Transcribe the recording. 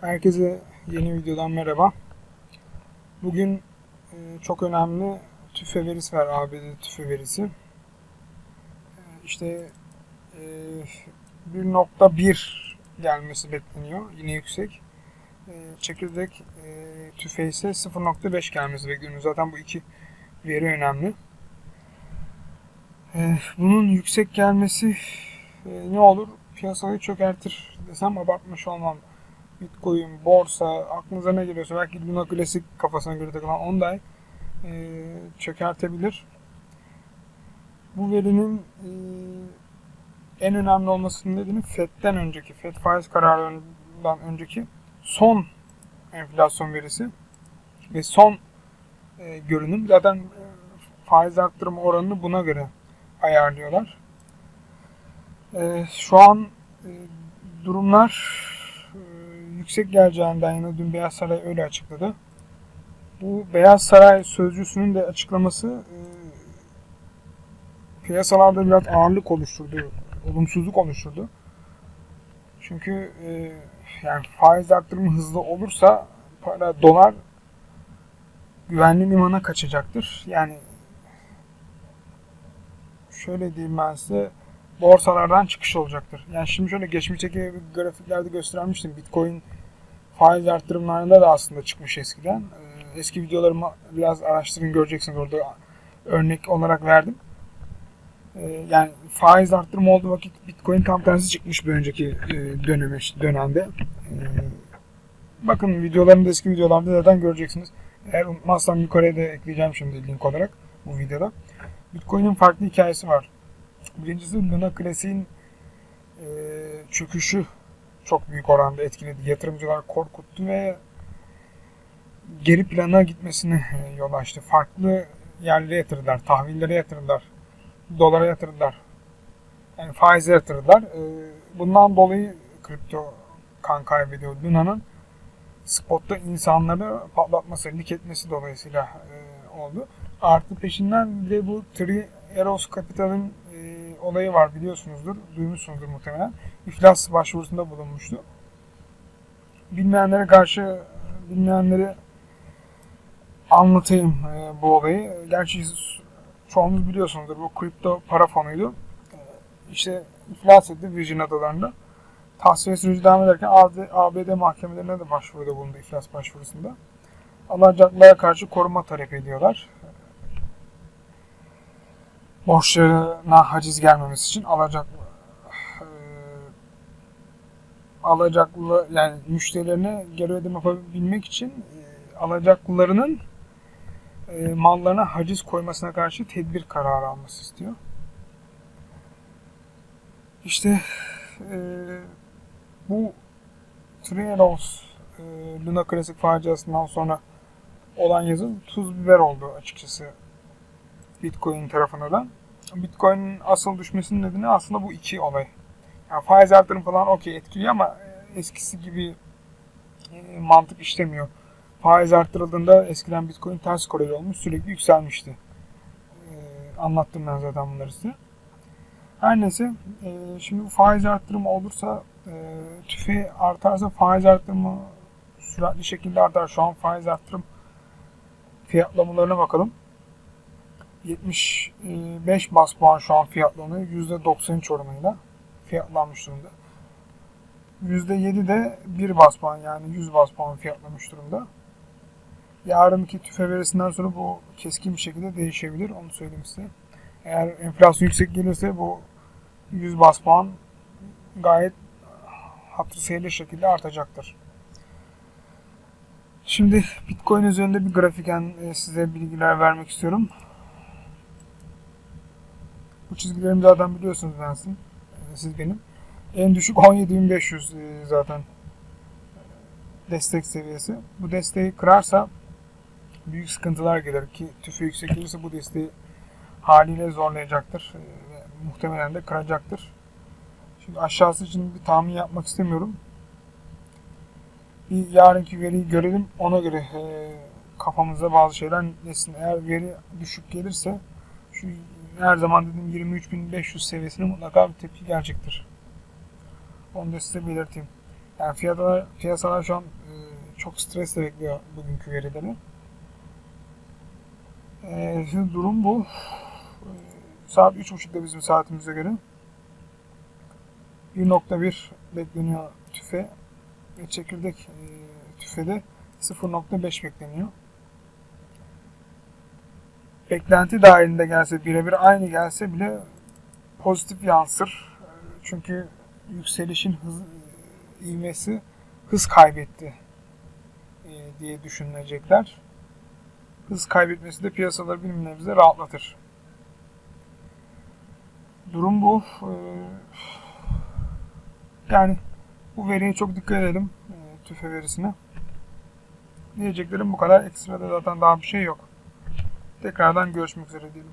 Herkese yeni videodan merhaba. Bugün e, çok önemli tüfe verisi var ABD tüfe verisi. E, İşte e, 1.1 gelmesi bekleniyor. Yine yüksek. E, Çekirdek e, tüfe ise 0.5 gelmesi bekleniyor. Zaten bu iki veri önemli. E, Bunun yüksek gelmesi e, ne olur? Piyasayı çökertir desem abartmış olmam. Bitcoin, borsa, aklınıza ne geliyorsa belki Luna Classic kafasına göre takılan Onday e, çökertebilir. Bu verinin e, en önemli olmasının nedeni FED'den önceki, FED faiz kararlarından önceki son enflasyon verisi ve son e, görünüm. Zaten e, faiz arttırma oranını buna göre ayarlıyorlar. E, şu an e, durumlar yüksek geleceğinden yana dün Beyaz Saray öyle açıkladı. Bu Beyaz Saray sözcüsünün de açıklaması e, piyasalarda biraz ağırlık oluşturdu, olumsuzluk oluşturdu. Çünkü e, yani faiz arttırımı hızlı olursa para dolar güvenli limana kaçacaktır. Yani şöyle diyeyim ben size borsalardan çıkış olacaktır. Yani şimdi şöyle geçmişteki grafiklerde göstermiştim. Bitcoin faiz arttırımlarında da aslında çıkmış eskiden. Ee, Eski videolarımı biraz araştırın göreceksiniz orada örnek olarak verdim. Ee, Yani faiz arttırma olduğu vakit Bitcoin tam tersi çıkmış bir önceki e, döneme, dönemde. Ee, Bakın videolarımda eski videolarda zaten göreceksiniz. Eğer unutmazsam yukarıya da ekleyeceğim şimdi link olarak bu videoda. Bitcoin'in farklı hikayesi var. Birincisi Luna Classic'in e, çöküşü çok büyük oranda etkiledi. Yatırımcılar korkuttu ve geri plana gitmesine e, yol açtı. Farklı yerlere yatırdılar, tahvillere yatırdılar, dolara yatırdılar. Yani faize yatırdılar. E, bundan dolayı kripto kan kaybediyor. Luna'nın spotta insanları patlatması, lik etmesi dolayısıyla e, oldu. Artı peşinden de bu Tri Eros Capital'ın e, olayı var biliyorsunuzdur, duymuşsunuzdur muhtemelen. İflas başvurusunda bulunmuştu. Bilmeyenlere karşı, bilmeyenlere anlatayım e, bu olayı. Gerçi çoğunuz biliyorsunuzdur, bu kripto para fonuydu. E, işte iflas etti Virgin Adaları'nda. Tahsiye süreci devam ederken ABD mahkemelerine de başvuruda bulundu iflas başvurusunda. Alacaklılara karşı koruma talep ediyorlar borçlarına haciz gelmemesi için alacak alacaklı yani müşterilerine geri ödeme yapabilmek için alacaklılarının e, mallarına haciz koymasına karşı tedbir kararı alması istiyor. İşte bu Trieros Luna Classic faciasından sonra olan yazı tuz biber oldu açıkçası Bitcoin tarafına da. Bitcoin'in asıl düşmesinin nedeni aslında bu iki olay. Yani faiz artırım falan okey etkiliyor ama eskisi gibi e, mantık işlemiyor. Faiz arttırıldığında eskiden Bitcoin ters koreli olmuş sürekli yükselmişti. E, anlattım ben zaten bunları size. Her neyse e, şimdi bu faiz arttırımı olursa e, tüfe artarsa faiz arttırımı süratli şekilde artar. Şu an faiz arttırım fiyatlamalarına bakalım. 75 bas puan şu an fiyatlanıyor. %93 oranıyla fiyatlanmış durumda. %7 de 1 bas puan yani 100 bas puan fiyatlamış durumda. Yarınki tüfe verisinden sonra bu keskin bir şekilde değişebilir. Onu söyleyeyim size. Eğer enflasyon yüksek gelirse bu 100 bas puan gayet hatır sayılır şekilde artacaktır. Şimdi Bitcoin üzerinde bir grafiken e, size bilgiler vermek istiyorum. Bu çizgilerimi zaten biliyorsunuz ben sizin. Ee, siz benim. En düşük 17.500 e, zaten destek seviyesi. Bu desteği kırarsa büyük sıkıntılar gelir ki tüfe yüksek gelirse bu desteği haliyle zorlayacaktır. E, muhtemelen de kıracaktır. Şimdi aşağısı için bir tahmin yapmak istemiyorum. Bir yarınki veriyi görelim. Ona göre e, kafamızda bazı şeyler netleşsin. Eğer veri düşük gelirse şu her zaman dedim 23.500 seviyesine mutlaka bir tepki gelecektir. Onu da size belirteyim. Yani fiyatlar, piyasalar şu an e, çok stresle bekliyor bugünkü verileri. E, şimdi durum bu. E, saat 3.30'da bizim saatimize göre. 1.1 bekleniyor tüfe ve çekirdek e, tüfede 0.5 bekleniyor. Beklenti dahilinde gelse birebir aynı gelse bile pozitif yansır. Çünkü yükselişin hız, ivmesi hız kaybetti e, diye düşünülecekler. Hız kaybetmesi de piyasaları bir nebze rahatlatır. Durum bu. E, Yani bu veriye çok dikkat edelim. e, tüfe verisine. Diyeceklerim bu kadar. Ekstrada zaten daha bir şey yok. Tekrardan görüşmek üzere diyelim.